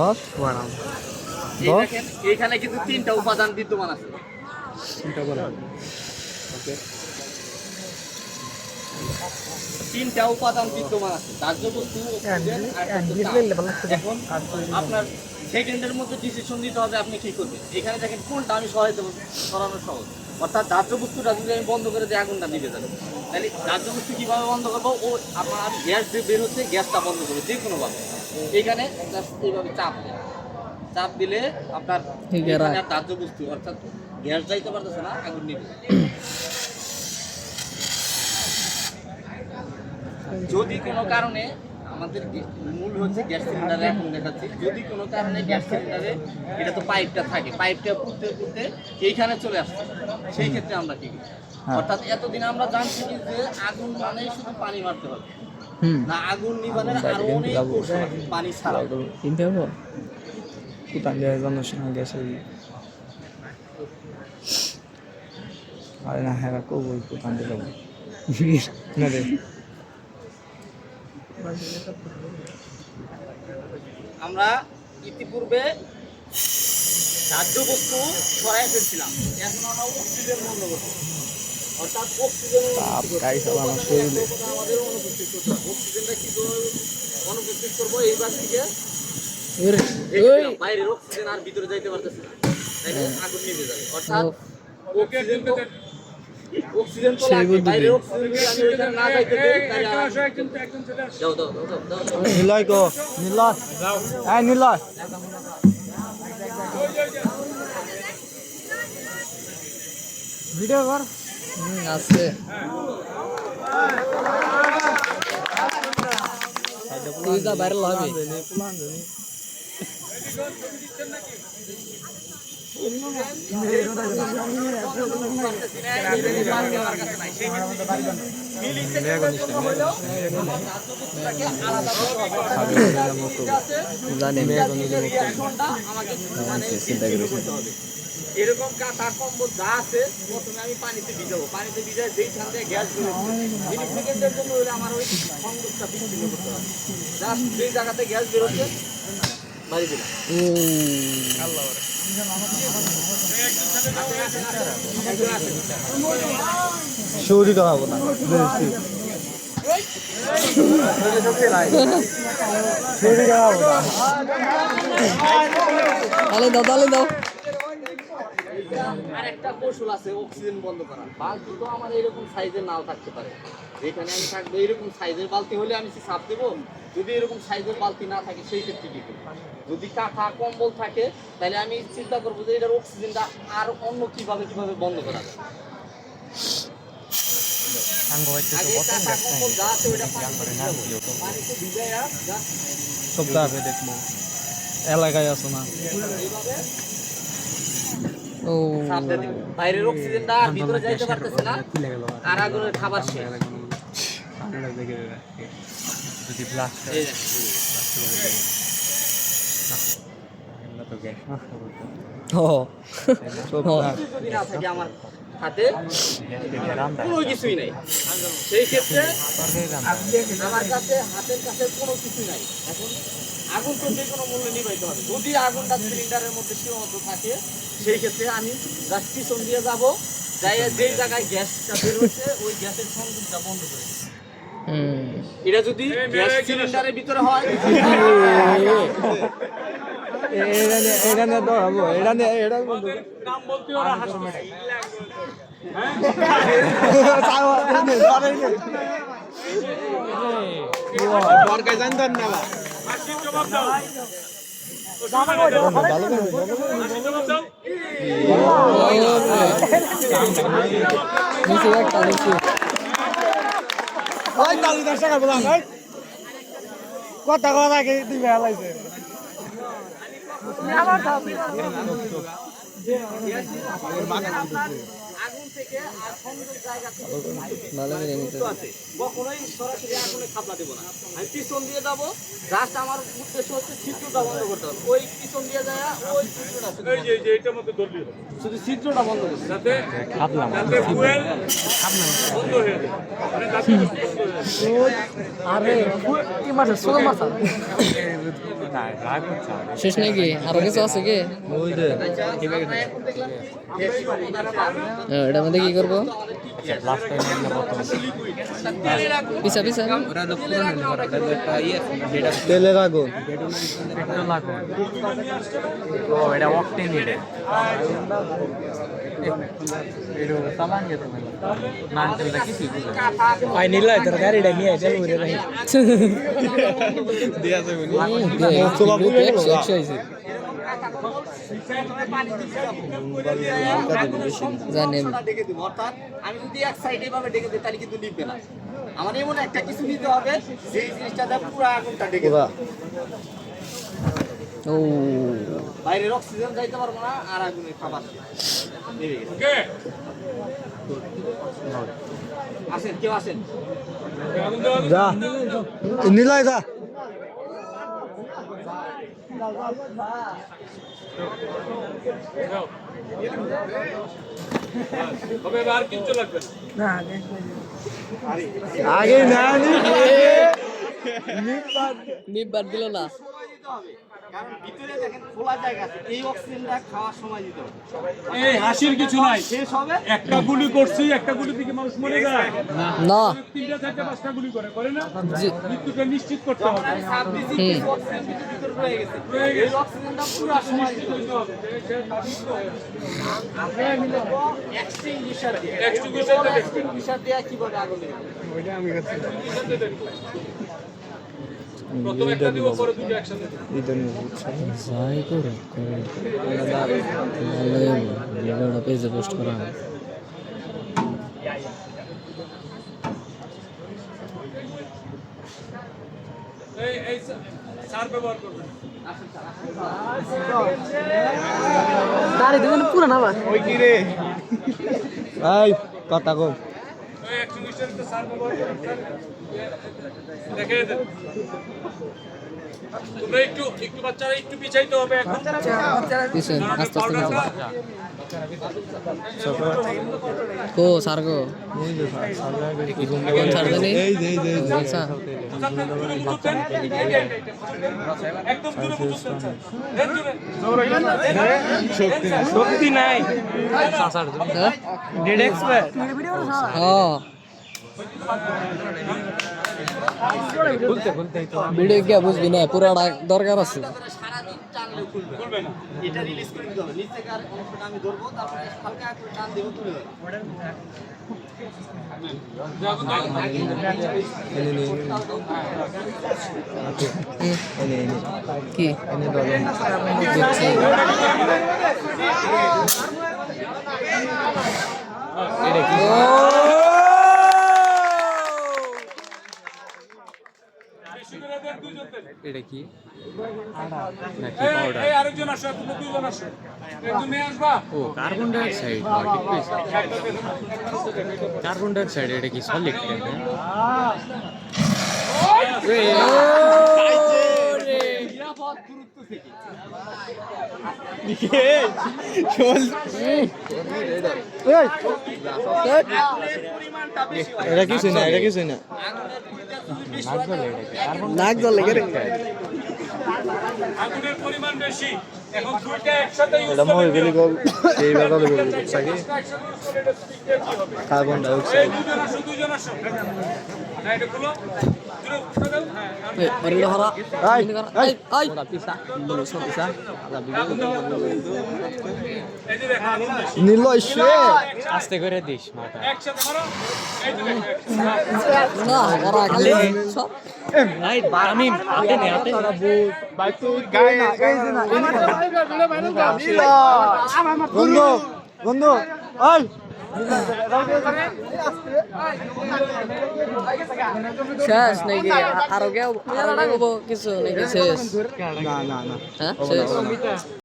দশ? এই দশ? এখানে কিন্তু তিনটা উপাদান বিদ্যমান আছে। চিন্তা করে ওকে। তিনটা উপাদান বিদ্যমান আছে। দাহ্য বস্তু। এখন আপনার সেকেন্ডের মধ্যে ডিসিশন নিতে হবে আপনি কি করবেন? এখানে দেখেন কোনটা আমি সহায়তা করানো সহজ। অর্থাৎ দাহ্য বস্তুটা যদি আমি বন্ধ করে দিই আগুনটা নিভে যাবে। তাহলে দাহ্য বস্তু কীভাবে বন্ধ করব? ও আপনার গ্যাস যে বের হচ্ছে গ্যাসটা বন্ধ করবে যে কোনোভাবে এখানে এইভাবে চাপ দেয়। চাপ দিলে আপনার। দাহ্য বস্তু অর্থাৎ গ্যাস যাইতে পারতেছে না আগুন নিবে যদি কোনো কারণে আমাদের মূল হচ্ছে গ্যাস সিলিন্ডারে এখন দেখাচ্ছি যদি কোনো কারণে গ্যাস সিলিন্ডারে এটা তো পাইপটা থাকে পাইপটা পুঁততে পুঁততে এইখানে চলে আসছে সেই ক্ষেত্রে আমরা কি হ্যাঁ। অর্থাৎ এতদিন আমরা জানছি যে আগুন মানেই শুধু পানি মারতে হবে না আগুন নিবানের আরও অনেক পানি ছাড়া। কিনতে হব কোথায় জানোস না গ্যাসের আরে না হ্যাঁ করব কোথায় যাব। না রে। আমরা ইতিপূর্বে দাহ্য বস্তু সরাই ফেলছিলাম। এখন আমরা অক্সিজেন বন্ধ করব আমার শরীরে। বাইরের অক্সিজেন আর ভিতরে যাইতে পারতেছে না। আগুন নিভে যাবে। অর্থাৎ নিলয় নিলয়। নিলয়। ভিডিও কর। হুম আছে। তুই যা ভাইরাল হবে জানি চিন্তা করি এরকম কাঁথা কম্বল যা আছে প্রথমে আমি পানিতে ভিজাবো। পানিতে ভিজায় যেই ঠান থেকে গ্যাস বেরোচ্ছে মিনিট সেকেন্ডের জন্য হলে আমার ওই সংযোগটা বিচ্ছিন্ন করতে হবে। জাস্ট যেই জায়গাতে গ্যাস বেরোচ্ছে বাড়ি দিলাম শুরু করাবো না। না দাও দাও। আর একটা কৌশল আছে অক্সিজেন বন্ধ করা। বালতি তো আমার এরকম সাইজের নাও থাকতে পারে। যেখানে আমি থাকব এরকম সাইজের বালতি হলে আমি কি চাপ দেবো? যদি এরকম সাইজের বালতি না থাকে সেই ক্ষেত্রে কি করব? যদি কাঁথা কম্বল থাকে তাহলে আমি চিন্তা করব যে এটার অক্সিজেনটা আর অন্য কীভাবে কীভাবে বন্ধ করা যায়? সব এলাকায় আছো না? চাপ দিব। বাইরের অক্সিজেনটা আর ভিতরে যাইতে পারতেছে না। আর আগুনের খাবার শেষ। যদি আমার হাতে কোনো কিছুই নাই। সেই ক্ষেত্রে আমার কাছে হাতের কাছে কোনো কিছু নাই। এখন আগুন তো যে কোনো মূল্যে নিবাইতে হবে। যদি আগুনটা সিলিন্ডারের মধ্যে সীমাবদ্ধ থাকে সেই ক্ষেত্রে আমি জাস্ট পিছন দিয়ে যাব যাই যেই জায়গায় গ্যাসটা বের হচ্ছে ওই গ্যাসের সংযোগটা বন্ধ করে এটা যদি গ্যাস সিলিন্ডারের ভিতরে হয় এখানে এখানে এখানে বললাম ভাই কথা কথা কে দিবে। হালাইছে আগুন থেকে আর জায়গা থেকে ভালো করে নিতে যুক্ত আছে। কখনোই সরাসরি আগুনে খাপলা দেবো না। আমি পিছন দিয়ে যাব জাস্ট আমার উদ্দেশ্য হচ্ছে ছিদ্রটা বন্ধ করতে হবে। ওই পিছন দিয়ে যায় ওই ছিদ্রটা শুধু এই যে এই যে এটার মধ্যে ধরলি শুধু ছিদ্রটা বন্ধ করতে যাতে যাতে বন্ধ হয়ে যায়। মানে যাতে বন্ধ হয়ে যায়। আরে কি মারছে ছোট মারছে শেষ নাকি? আরও কিছু আছে কি? হ্যাঁ, এটার মধ্যে কি করব? পিছা পিছা তেলের আগুন জানি আমি। ডেকে দিব অর্থাৎ আমি যদি এক সাইডে ভাবে ডেকে দিই তাহলে কিন্তু নিবে না। আমার এমন একটা কিছু নিতে হবে সেই জিনিসটা পুরো আগুনটা ডেকে ও। বাইরের অক্সিজেন যাইতে পারব না আর আগুনের খাবার ওকে। আসেন কেউ আসেন? আগুন যা। নিলয় যা। আগে না নিবার দিল না দিতে হবে। কারণ ভিতরে দেখেন খোলা জায়গা আছে এই অক্সিজেনটা খাওয়ার সময় দিতে হবে। এই হাসির কিছু নাই। শেষ হবে? একটা গুলি করছি একটা গুলি থেকে মানুষ মরে যায়। না। তিনটা চারটা পাঁচটা গুলি করে করে না? জি। নিশ্চিত করতে হবে। ছাব্বিশে হুম। কিছু অক্সিজেন ভিতরে ভিতরে রয়ে গেছে। এই অক্সিজেনটা পুরো সময় দিতে হবে। আমরা মিলে এক্সটিংগুইশার দিয়ে। Extinguisher দিয়ে। দিয়ে কীভাবে আগুন নেবে প্রথম একটা দিব পরে দুটো একসাথে দিব। যাই করে করে ভিডিওটা পেজে পোস্ট করা। এই এই সার ব্যবহার করবেন। ওই কি রে? এই কথা কম তোমরা একটু একটু বাচ্চারা একটু পিছাইতে হবে এখন। কো গো কোন জানি? এই এই এই। এই। একদম। শক্তি নাই। ডেড এক্সপার্ট ভিডিও কে বুঝবি না পুরাটা দরকার আছে। সারাদিন টানলেও খুলবে খুলবে না। এটা রিলিজ করে দিতে হবে নিচ থেকে আর অংশটা আমি ধরবো তারপরে হালকা করে টান দেবো তুলে দেবো যে আগুন দাও। এনে নে হুম, এনে এনে কি এনে ধরো দেখছি বেশি করে দেন, দুইজন দেন। এটা কি এই, এই, আরেকজন আসো, তোমরা দুইজন আসবা। ও কার্বন ডাইঅক্সাইড কার্বন ডাইঅক্সাইড এটা কি সলিড হয় এটা কিছু না এটা কিছু না নাক জল লেগে আগুনের পরিমাণ বেশি এখন দুইটা একসাথে use এটা মই গলি গল এই সাকি? কার্বন এই ডাইঅক্সাইড দুজন আসো, দুজন আসো। না, এটা খুলো। এই যে দেখো, আগুন বেশি। নিলয় সে। আস্তে করে দিস একসাথে মারো। এই যে দেখো, একসাথে। না ওরা খালি সব ভাই আমি হাতে নে হাতে বন্ধু বন্ধু শেষ নাকি? আরও কেউ আরও কিছু নাকি? শেষ। না না না। হ্যাঁ? শেষ?